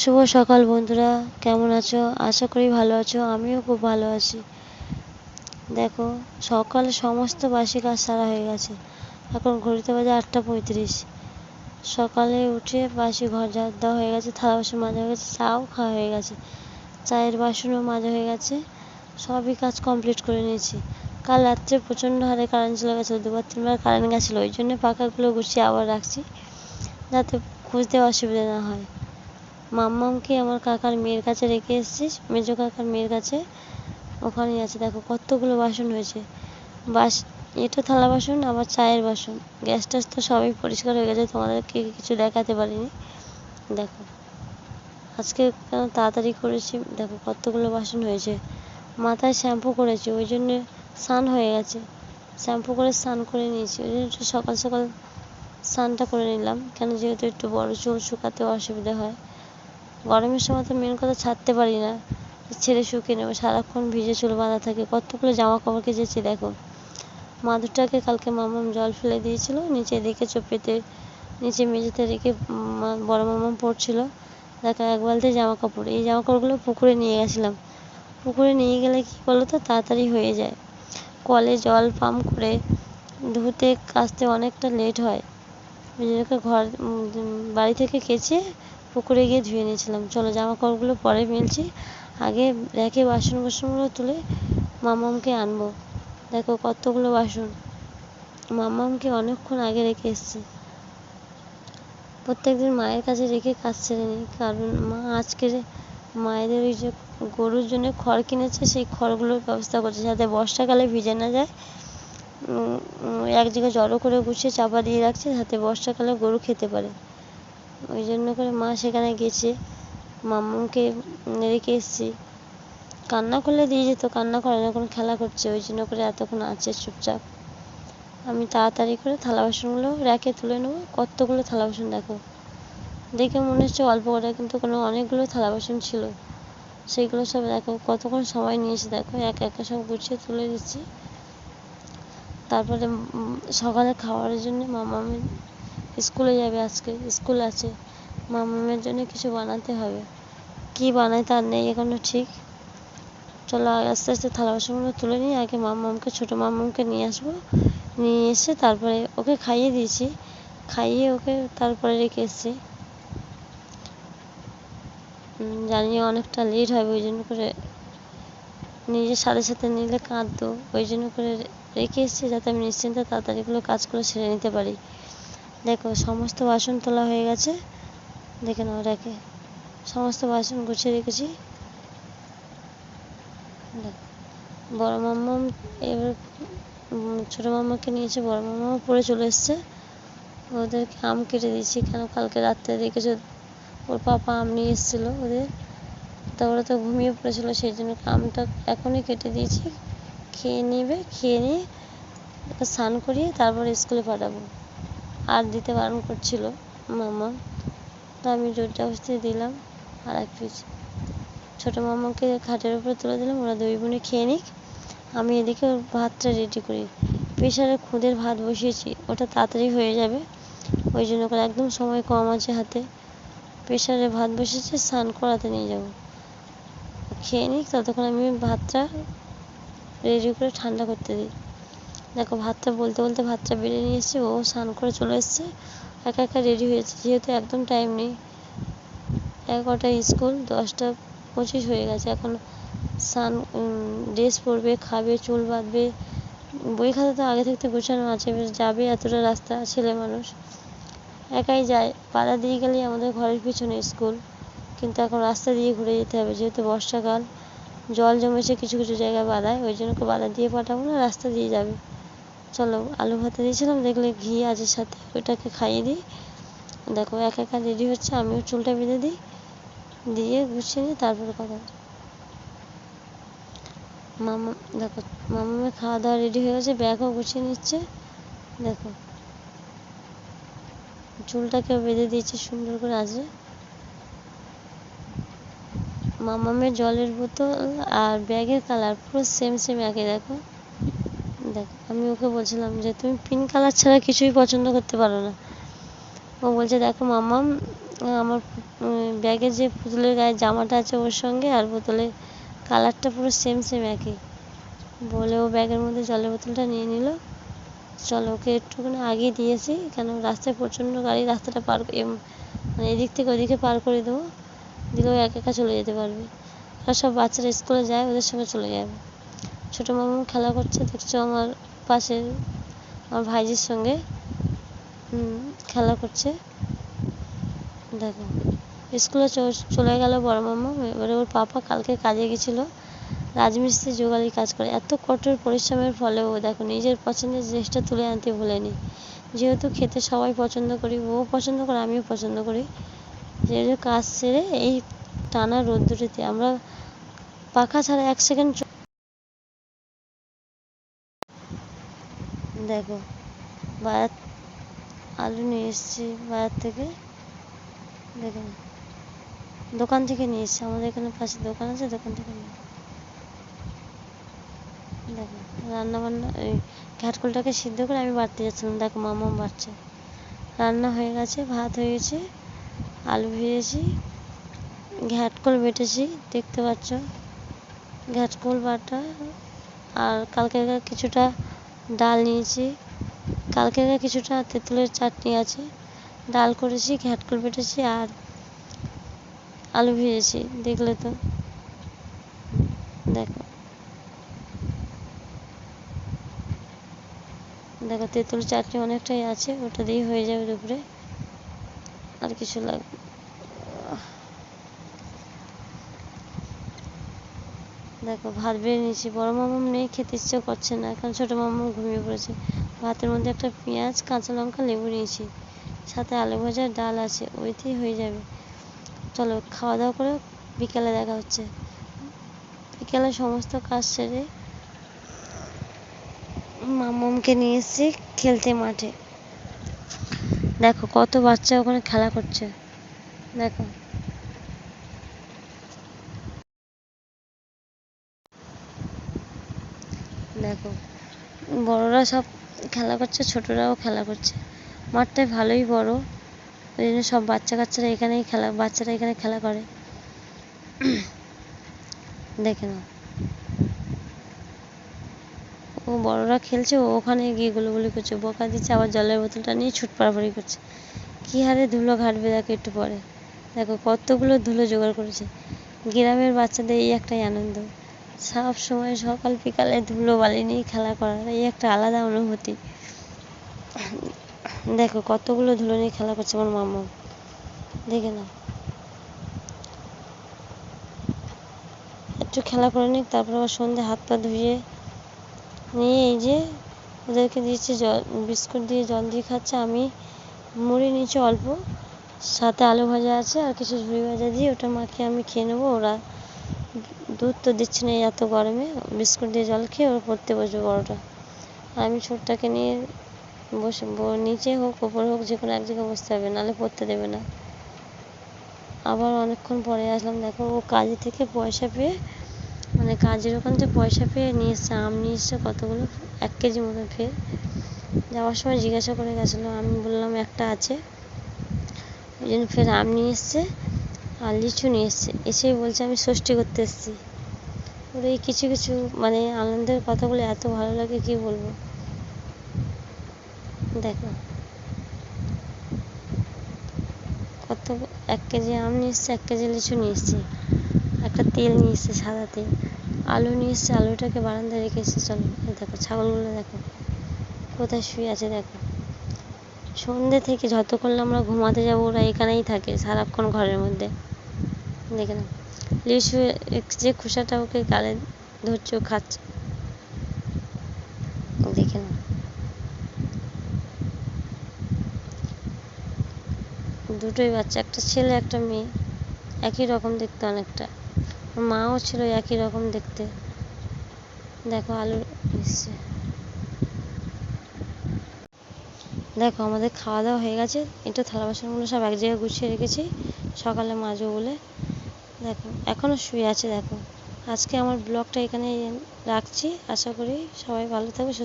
শুভ সকাল বন্ধুরা, কেমন আছো? আশা করি ভালো আছো, আমিও খুব ভালো আছি। দেখো, সকালে সমস্ত বাসি কাজ সারা হয়ে গেছে। এখন ঘড়িতে বাজে আটটা পঁয়ত্রিশ। সকালে উঠে বাসি ঘর ঝাড় দেওয়া হয়ে গেছে, থালা বাসন মাজা হয়ে গেছে, চাও খাওয়া হয়ে গেছে। চায়ের বাসনও মাজা হয়ে গেছে, সবই কাজ কমপ্লিট করে নিয়েছি। কাল রাত্রে প্রচণ্ড হারে কারেন্ট চলে গেছিল দুবার তিনবার কারেন্ট গেছিল, ওই জন্য পাখাগুলো গুছিয়ে আবার রাখছি, যাতে খুঁজতে অসুবিধা না হয়। মাম্মামকে আমার কাকার মেয়ের কাছে রেখে এসেছি মেজো কাকার মেয়ের কাছে? ওখানেই আছে। দেখো, কতগুলো বাসন হয়েছে। বাস এটা থালা বাসন, আবার চায়ের বাসন। গ্যাস ট্যাস তো সবই পরিষ্কার হয়ে গেছে, তোমাদেরকে কিছু দেখাতে পারিনি। দেখো, আজকে কেন তাড়াতাড়ি করেছি? দেখো, কতগুলো বাসন হয়েছে। মাথায় শ্যাম্পু করেছি, ওই জন্য স্নান হয়ে গেছে। শ্যাম্পু করে স্নান করে নিয়েছি, ওই জন্য একটু সকাল সকাল স্নানটা করে নিলাম। কেন যেহেতু একটু বড় চুল শুকাতে অসুবিধা হয়। গরমের সময় তো মেন কথা ছাড়তে পারি না। ছেড়ে শুকিয়ে নেবে, সারাক্ষণ ভিজে চুল বাঁধা থাকে। কতগুলো জামা কাপড় কেচেছি দেখো। মাদুরটাকে কালকে মামাম জল ফেলে দিয়েছিল, নিচে রেখে চোপেতে নিচে মেঝেতে রেখে বড় মামাম পড়ছিল। দেখো, এক বালতি জামা কাপড় এই জামা কাপড়গুলো পুকুরে নিয়ে গেছিলাম। পুকুরে নিয়ে গেলে কী বলো তো তাড়াতাড়ি হয়ে যায়। কলে জল পাম্প করে ধুতে, কাচতে অনেকটা লেট হয়। ঘর বাড়ি থেকে কেচে পুকুরে গিয়ে ধুয়ে নিয়েছিলাম। চলো জামা কাপড়গুলো পরে মেলছি আগে রেখে বাসন কুসনগুলো তুলে মামামকে আনব। দেখো কতগুলো বাসন। মামামকে অনেকক্ষণ আগে রেখে এসছি। প্রত্যেকদিন মায়ের কাছে রেখে কাজ ছেড়ে নিই। কারণ মা আজকে মায়েদের ওই যে গরুর জন্য খড় কিনেছে, সেই খড়গুলোর ব্যবস্থা করছে যাতে বর্ষাকালে ভিজে না যায়। এক জায়গায় জড়ো করে গুছিয়ে চাপা দিয়ে রাখছে যাতে বর্ষাকালে গরু খেতে পারে। ওই জন্য করে মা সেখানে গেছে। মাম্মুকে রেখে এসেছি। কান্না করলে দিয়ে যেত, কান্না করে না এখন খেলা করছে। ওই জন্য করে এতক্ষণ আছে চুপচাপ। আমি তাড়াতাড়ি করে থালা বাসনগুলো র্যাকে তুলে নেব। কতগুলো থালা বাসন দেখো। দেখে মনে হচ্ছে অল্প করে, কিন্তু কোনো অনেকগুলো থালা বাসন ছিল। সেইগুলো সব দেখো, কতক্ষণ সময় নিয়েছে দেখো। এক একা সব গুছিয়ে তুলে দিচ্ছি। তারপরে সকালে খাওয়ারের জন্য মামামি স্কুলে যাবে আজকে, স্কুল আছে। মামামের জন্য কিছু বানাতে হবে। কি বানায় তার নেই এখনও ঠিক। চলো আস্তে আস্তে থালা বাসনগুলো তুলে নিই, আগে মামামকে, ছোটো মামামকে নিয়ে আসব। নিয়ে এসে তারপরে ওকে খাইয়ে দিয়েছি। খাইয়ে ওকে তারপরে রেখে এসেছি। জানি অনেকটা লেট হবে ওই জন্য করে নিজের সাথে সাথে নিলে কাঁদতো। ওই জন্য করে রেখে এসেছি যাতে আমি নিশ্চিন্তে তাড়াতাড়িগুলো কাজগুলো সেরে নিতে পারি। দেখো, সমস্ত বাসন তোলা হয়ে গেছে। দেখে নাও রেখে সমস্ত বাসন গুছিয়ে রেখেছি। বড় মাম্মা এবার ছোটো মাম্মাকে নিয়েছে, বড় মাম্মাও পরে চলে এসছে। ওদেরকে আম কেটে দিয়েছি, কেন কালকে রাত্রে দেখেছ? ওর পাপা আম নিয়ে এসেছিল ওদের। তা ওরা তো ঘুমিয়ে পড়েছিল, সেই জন্য আমটা এখনই কেটে দিয়েছি। খেয়ে নেবে, খেয়ে নিয়ে স্নান করিয়ে তারপর স্কুলে পাঠাবো। আর দিতে বারণ করছিল মামা। তো আমি জোর জবরদস্তি দিলাম আর এক পিস। ছোটো মামাকে খাটের উপরে তুলে দিলাম, ওরা দুই বোনে খেয়ে নিক। আমি এদিকে ভাতটা রেডি করি। প্রেশারে খুদের ভাত বসিয়েছি, ওটা তাড়াতাড়ি হয়ে যাবে। ওই জন্য করে একদম সময় কম আছে হাতে। প্রেশারে ভাত বসেছে স্নান করাতে নিয়ে যাব। খেয়ে নিক, ততক্ষণ আমি ভাতটা রেডি করে ঠান্ডা করতে দিই। দেখো, ভাতটা বলতে বলতে ভাতটা বেড়ে নিয়ে এসেছি, ও স্নান করে চলে এসছে। একা একা রেডি হয়েছে যেহেতু একদম টাইম নেই। এগারোটায় স্কুল দশটা পঁচিশ হয়ে গেছে। এখন স্নান ড্রেস পরবে, খাবে, চুল বাঁধবে। বই খাতা তো আগে থাকতে গোছানো আছে যাবে এতটা রাস্তা, ছেলে মানুষ। একাই যায় বাধা দিয়ে গেলেই আমাদের ঘরের পিছনে স্কুল কিন্তু এখন রাস্তা দিয়ে ঘুরে যেতে হবে, যেহেতু বর্ষাকাল। জল জমেছে, কিছু কিছু জায়গায় বাধায়, ওই জন্য বাধা দিয়ে পাঠাবো না, রাস্তা দিয়ে যাবে। চলো আলু ভাতে দিয়েছিলাম, দেখলে ঘি আছে সাথে, ওইটাকে খাইয়ে দিই। দেখো এক একা রেডি হচ্ছে, আমিও চুলটা বেঁধে দিই, দিয়ে গুছিয়ে নিই, তারপরে কথা মামা, দেখো, মামামের খাওয়া দাওয়া রেডি হয়ে গেছে, ব্যাগও গুছিয়ে নিচ্ছে, দেখো। চুলটাকে বেঁধে দিয়েছি, সুন্দর করে আছে। মামামের জলের বোতল আর ব্যাগের কালার পুরো সেম সেম একই, দেখো। দেখ, আমি ওকে বলছিলাম যে, তুমি পিঙ্ক কালার ছাড়া কিছুই পছন্দ করতে পারো না। ও বলছে, দেখো মামাম, আমার ব্যাগের যে পুতুলের গায়ে জামাটা আছে ওর সঙ্গে আর বোতলের কালারটা পুরো সেম সেম একই। বলে ও ব্যাগের মধ্যে জলের বোতলটা নিয়ে নিল। চলো ওকে একটুখানি আগিয়ে দিয়েছি, কেন রাস্তায় প্রচণ্ড গাড়ি রাস্তাটা পার মানে এদিক থেকে ওদিকে পার করে দেবো। দিলে ও একা একা চলে যেতে পারবে। আর সব বাচ্চারা স্কুলে যায়, ওদের সঙ্গে চলে যাবে। ছোটো মামু খেলা করছে, দেখছ আমার পাশে আমার ভাইজির সঙ্গে খেলা করছে। দেখো, স্কুলে চলে গেল বড় মামা, এবারে ওর পাপা কালকে কাজে গেছিল, রাজমিস্ত্রি জোগালি কাজ করে। এত কঠোর পরিশ্রমের ফলেও দেখো, নিজের পছন্দের জিনিসটা তুলে আনতে ভোলেনি। যেহেতু খেতে সবাই পছন্দ করি, ও পছন্দ করে, আমিও পছন্দ করি। যেহেতু কাজ সেরে এই টানা রোদ্দুরিতে আমরা পাখা ছাড়া এক সেকেন্ড দেখো বাজার আলু নিয়ে এসেছি বাজার থেকে। দেখুন দোকান থেকে নিয়ে এসেছি। আমাদের এখানে পাশে দোকান আছে, দোকান থেকে নিয়ে দেখো রান্না বান্না এই ঘাটকোলটাকে সিদ্ধ করে আমি বাড়তে যাচ্ছিলাম। দেখো মামা বাড়ছে। রান্না হয়ে গেছে, ভাত হয়ে গেছে, আলু ভেজেছি ঘ্যাটকোল বেটেছি, দেখতে পাচ্ছ। ঘ্যাটকোল বাটা, আর কালকেরকার কিছুটা ডাল নিয়েছি। কালকেরকার কিছুটা তেঁতুলের চাটনি আছে। ডাল করেছি, ঘ্যাটকোল বেটেছি আর আলু ভেজেছি, দেখলে তো। দেখো। দেখো, তেঁতুল চাটনি অনেকটাই আছে, ওটা দিয়েই হয়ে যাবে দুপুরে। আর কিছু লাগবে দেখো, ভাত বেড়ে নিয়েছি। বড় মামাম নেই খেতে ইচ্ছে করছে না এখন ছোটো মামাম ঘুমিয়ে পড়েছে। ভাতের মধ্যে একটা পেঁয়াজ, কাঁচা লঙ্কা, লেবু নিয়েছি। সাথে আলু ভাজা, ডাল আছে, ওইতেই হয়ে যাবে। চলো খাওয়া দাওয়া করে বিকেলে দেখা হচ্ছে। বিকেলে সমস্ত কাজ সেরে মামামকে নিয়ে এসেছি খেলতে মাঠে। দেখো, কত বাচ্চা ওখানে খেলা করছে। দেখো দেখো বড়রা সব খেলা করছে, ছোটরাও খেলা করছে। মাঠটা ভালোই বড়। ওই জন্য সব বাচ্চা কাচ্চারা এখানেই খেলা, বাচ্চারা এখানে খেলা করে। দেখে নাও। ও বড়রা খেলছে, ও ওখানে গিয়ে গুলোগুলি করছে, বকা দিচ্ছে, আবার জলের বোতলটা নিয়ে ছুট পাড়াপাড়ি করছে। কী হারে ধুলো ঘাটবে দেখো একটু পরে। দেখো কতগুলো ধুলো জোগাড় করেছে। গ্রামের বাচ্চাদের এই একটাই আনন্দ। সব সময় সকাল বিকালে ধুলো বালি নিয়ে খেলা করার এই একটা আলাদা অনুভূতি। দেখো, কতগুলো ধুলো নিয়ে খেলা করছে আমার মামা দেখে নাও। একটু খেলা করে নিক, তারপর আবার সন্ধে হাত পা ধুয়ে নিয়ে এই যে ওদেরকে দিয়েছি জল, বিস্কুট দিয়ে জল দিয়ে খাচ্ছে। আমি মুড়ি নিয়েছি অল্প, সাথে আলু ভাজা আছে আর কিছু ঝুড়ি ভাজা দিয়ে ওটা মাখিয়ে আমি খেয়ে নেব। ওরা দুধ তো দিচ্ছে না এত গরমে, বিস্কুট দিয়ে জল খেয়ে ওর পড়তে বসবে বড়টা। আমি ছোটটাকে নিয়ে বসে নিচে হোক, ওপরে হোক, যে কোনো এক জায়গায় বসতে হবে, নাহলে পড়তে দেবে না। আবার অনেকক্ষণ পরে আসলাম, দেখো ও কাজে থেকে পয়সা পেয়ে মানে কাজের ওখান থেকে পয়সা পেয়ে নিয়ে এসছে, আম নিয়ে এসছে কতগুলো, এক কেজি মতো ফের যাওয়ার সময় জিজ্ঞাসা করে গেছিল, আমি বললাম একটা আছে। ওই জন্য ফের আম নিয়ে এসছে আর লিচু নিয়ে এসছে। এসেই বলছে, আমি ষষ্ঠী করতে এসেছি। ওর এই কিছু কিছু মানে আনন্দের কথাগুলো এত ভালো লাগে, কি বলব? দেখো। কত এক কেজি আম নিয়ে এসছে, এক কেজি লিচু নিয়ে এসছে, একটা তেল নিয়ে এসছে সাদা তেল, আলু নিয়ে এসছে, আলুটাকে বারান্দায় রেখে এসছে, চলো দেখো, ছাগলগুলো দেখো, কোথায় শুয়ে আছে দেখো। সন্ধ্যে থেকে যতক্ষণ আমরা ঘুমাতে যাব, ওরা এখানেই থাকে, সারাক্ষণ ঘরের মধ্যে। দেখে না লিচু যে খোসাটা ওকে গালে ধরছে, ও খাচ্ছে। দেখে না দুটোই বাচ্চা, একটা ছেলে, একটা মেয়ে। একই রকম দেখতে অনেকটা। মাও ছিল একই রকম দেখতে। দেখো, আলু এসছে। দেখো, আমাদের খাওয়া দাওয়া হয়ে গেছে। এটা থালা বাসনগুলো সব এক জায়গায় গুছিয়ে রেখেছি। সকালে মাজবো বলে। দেখো এখনও শুয়ে আছে, দেখো। আজকে আমার ব্লগটা এখানে রাখছি। আশা করি সবাই ভালো থাকবে, সুস্থ